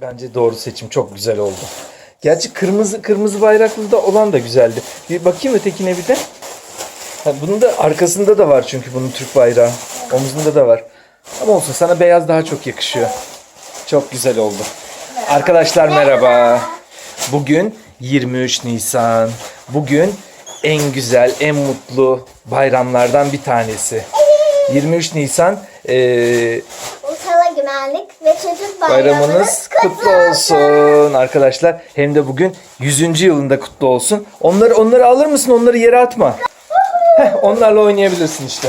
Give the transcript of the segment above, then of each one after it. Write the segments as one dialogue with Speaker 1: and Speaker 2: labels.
Speaker 1: Bence doğru seçim. Çok güzel oldu. Gerçi kırmızı kırmızı bayraklı da olan da güzeldi. Bir bakayım ötekine bir de. Ha, bunun da arkasında da var çünkü bunun Türk bayrağı. Omzunda da var. Ama olsun sana beyaz daha çok yakışıyor. Çok güzel oldu. Arkadaşlar merhaba. Bugün 23 Nisan. Bugün en güzel, en mutlu bayramlardan bir tanesi. 23 Nisan
Speaker 2: Ulusal Egemenlik ve Çocuk
Speaker 1: Bayramınız kutlu olsun arkadaşlar. Hem de bugün 100. yılında kutlu olsun. Onları onları alır mısın? Onları yere atma. Heh, onlarla oynayabilirsin işte.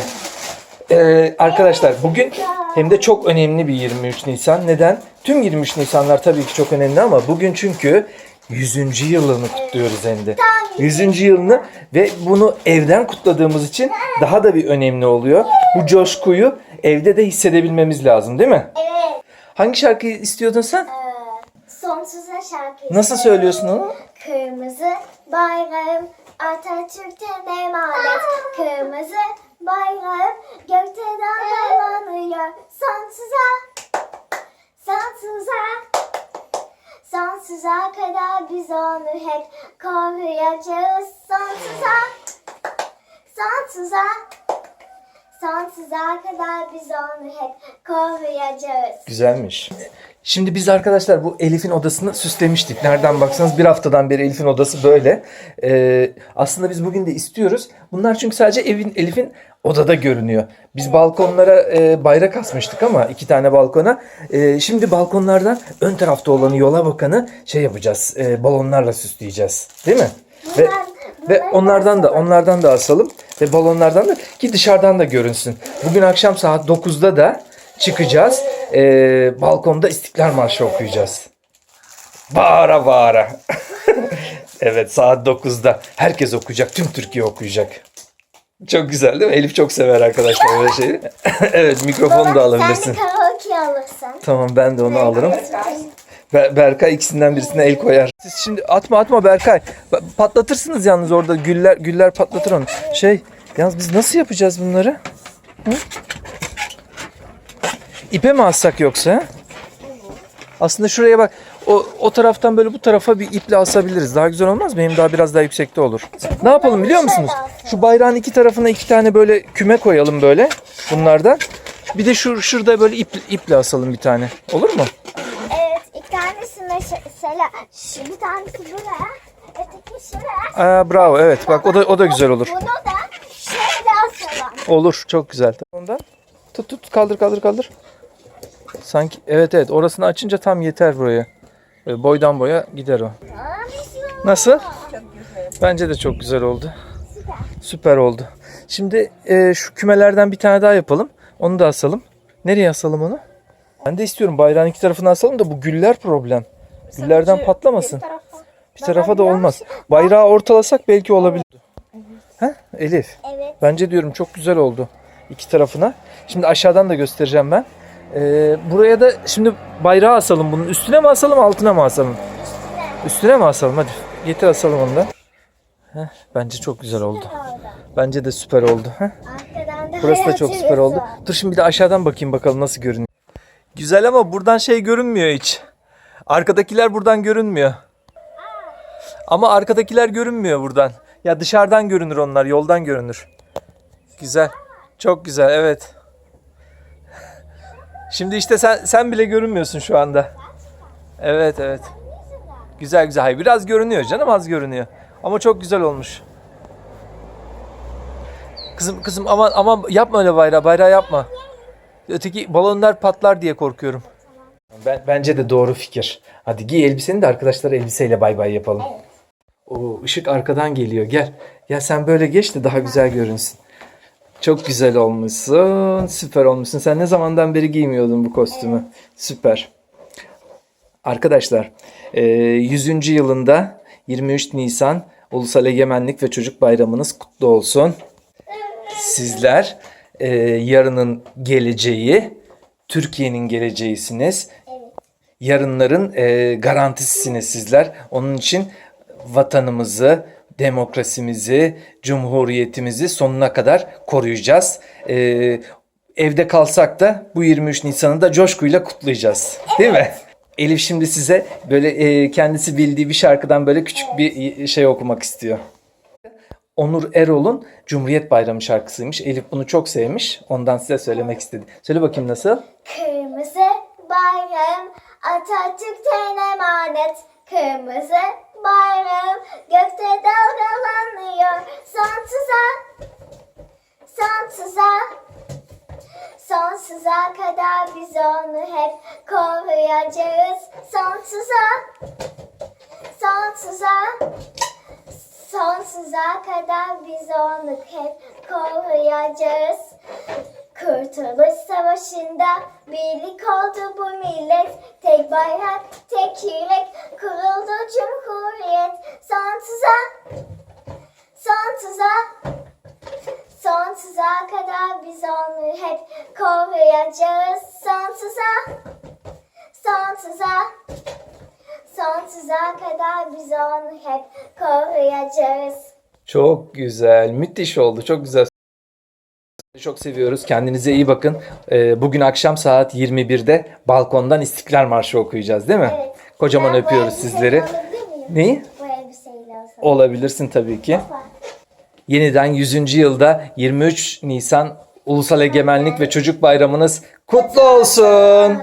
Speaker 1: Ee, arkadaşlar bugün hem de çok önemli bir 23 Nisan. Neden? Tüm 23 Nisanlar tabii ki çok önemli ama bugün çünkü 100. yılını kutluyoruz hem de. 100. yılını ve bunu evden kutladığımız için daha da bir önemli oluyor. Bu coşkuyu evde de hissedebilmemiz lazım değil mi?
Speaker 2: Evet.
Speaker 1: Hangi şarkıyı istiyordun sen?
Speaker 2: Ee, sonsuza şarkı.
Speaker 1: Nasıl söylüyorsun onu?
Speaker 2: Kırmızı bayrağım Atatürk'ten emanet. Kırmızı bayrağım gökte dalgalanıyor. Sonsuza, sonsuza, sonsuza kadar biz onu hep koruyacağız. Sonsuza, sonsuza, sonsuza kadar biz onu hep koruyacağız.
Speaker 1: Güzelmiş. Şimdi biz arkadaşlar bu Elif'in odasını süslemiştik. Nereden baksanız bir haftadan beri Elif'in odası böyle. Ee, aslında biz bugün de istiyoruz. Bunlar çünkü sadece evin Elif'in odada görünüyor. Biz balkonlara e, bayrak asmıştık ama iki tane balkona. E, şimdi balkonlardan ön tarafta olanı yola bakanı şey yapacağız. e, balonlarla süsleyeceğiz. Değil mi? Ve ve onlardan da onlardan da asalım ve balonlardan da ki dışarıdan da görünsün. Bugün akşam saat 9'da da çıkacağız. Ee, balkonda İstiklal Marşı okuyacağız. Bağıra bağıra. evet saat 9'da herkes okuyacak. Tüm Türkiye okuyacak. Çok güzel değil mi? Elif çok sever arkadaşlar böyle şeyi. evet mikrofonu da alabilirsin.
Speaker 2: Sen de karaoke alırsın.
Speaker 1: Tamam ben de onu alırım. Ber- Berkay ikisinden birisine el koyar. Siz şimdi atma atma Berkay. Patlatırsınız yalnız orada güller güller patlatır onu. Şey yalnız biz nasıl yapacağız bunları? Hı? İpe mi assak yoksa? Aslında şuraya bak. O, o taraftan böyle bu tarafa bir iple asabiliriz. Daha güzel olmaz mı? Hem daha biraz daha yüksekte olur. Ne yapalım biliyor musunuz? Şu bayrağın iki tarafına iki tane böyle küme koyalım böyle bunlardan. Bir de şu şurada böyle ip, iple asalım bir tane. Olur mu?
Speaker 2: Evet, iki tanesi mesela şu bir tanesi buraya, öteki şuraya.
Speaker 1: Aa, bravo evet bak o da o da güzel olur.
Speaker 2: Bunu da
Speaker 1: Olur çok güzel. Ondan tut tut kaldır kaldır kaldır. Sanki evet evet orasını açınca tam yeter buraya. Böyle boydan boya gider o. Nasıl? Bence de çok güzel oldu. Süper oldu. Şimdi e, şu kümelerden bir tane daha yapalım. Onu da asalım. Nereye asalım onu? Ben de istiyorum bayrağın iki tarafına asalım da bu güller problem. Güllerden patlamasın. Bir tarafa da olmaz. Bayrağı ortalasak belki olabilir. Ha Elif?
Speaker 2: Evet.
Speaker 1: Bence diyorum çok güzel oldu. iki tarafına. Şimdi aşağıdan da göstereceğim ben. Ee, buraya da şimdi bayrağı asalım bunun. Üstüne mi asalım altına mı asalım? Üstüne mi asalım hadi. Getir asalım onu da. Heh, bence çok güzel oldu. Bence de süper oldu. Heh. Burası da çok süper oldu. Dur şimdi bir de aşağıdan bakayım bakalım nasıl görünüyor. Güzel ama buradan şey görünmüyor hiç. Arkadakiler buradan görünmüyor. Ama arkadakiler görünmüyor buradan. Ya dışarıdan görünür onlar, yoldan görünür. Güzel. Çok güzel, evet. Şimdi işte sen sen bile görünmüyorsun şu anda. Evet, evet. Güzel güzel. Hayır, biraz görünüyor canım, az görünüyor. Ama çok güzel olmuş. Kızım kızım aman aman yapma öyle bayrağı. Bayrağı yapma. Öteki balonlar patlar diye korkuyorum. Ben, bence de doğru fikir. Hadi giy elbiseni de arkadaşlara elbiseyle bay bay yapalım. O ışık arkadan geliyor. Gel. Ya sen böyle geç de daha güzel görünsün. Çok güzel olmuşsun. Süper olmuşsun. Sen ne zamandan beri giymiyordun bu kostümü? Süper. Arkadaşlar, e, 100. yılında 23 Nisan Ulusal Egemenlik ve Çocuk Bayramınız kutlu olsun. Sizler e, yarının geleceği, Türkiye'nin geleceğisiniz. Yarınların e, garantisisiniz sizler. Onun için vatanımızı, demokrasimizi, cumhuriyetimizi sonuna kadar koruyacağız. E, evde kalsak da bu 23 Nisan'ı da coşkuyla kutlayacağız. Değil mi? Elif şimdi size böyle e, kendisi bildiği bir şarkıdan böyle küçük bir şey okumak istiyor. Onur Erol'un Cumhuriyet Bayramı şarkısıymış. Elif bunu çok sevmiş. Ondan size söylemek istedi. Söyle bakayım nasıl?
Speaker 2: Kırmızı bayrağım Atatürk'ten emanet. Kırmızı bayrağım gökte dalgalanıyor. Sonsuza, sonsuza, sonsuza kadar biz onu hep koruyacağız. Sonsuza, sonsuza, sonsuza kadar biz onu hep koruyacağız. Kurtuluş Savaşı'nda birlik oldu bu millet. Tek bayrak, tek yürek, kuruldu Cumhuriyet. Sonsuza, sonsuza, sonsuza kadar biz onu hep koruyacağız. Sonsuza, sonsuza, sonsuza kadar biz onu hep koruyacağız.
Speaker 1: Çok güzel. Müthiş oldu. Çok güzel. Çok seviyoruz. Kendinize iyi bakın. Ee, bugün akşam saat 21'de balkondan İstiklal Marşı okuyacağız değil mi?
Speaker 2: Evet.
Speaker 1: Kocaman
Speaker 2: Ben bu
Speaker 1: öpüyoruz
Speaker 2: elbiseyle
Speaker 1: sizleri.
Speaker 2: olabilir miyim?
Speaker 1: Neyi?
Speaker 2: Bu elbiseyle olsam.
Speaker 1: Olabilirsin tabii ki. Yeniden 100. yılda 23 Nisan Ulusal Egemenlik ve Çocuk Bayramınız kutlu olsun.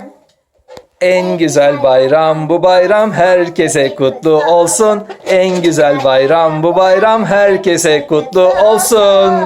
Speaker 1: En güzel bayram bu bayram herkese kutlu olsun. En güzel bayram bu bayram herkese kutlu olsun.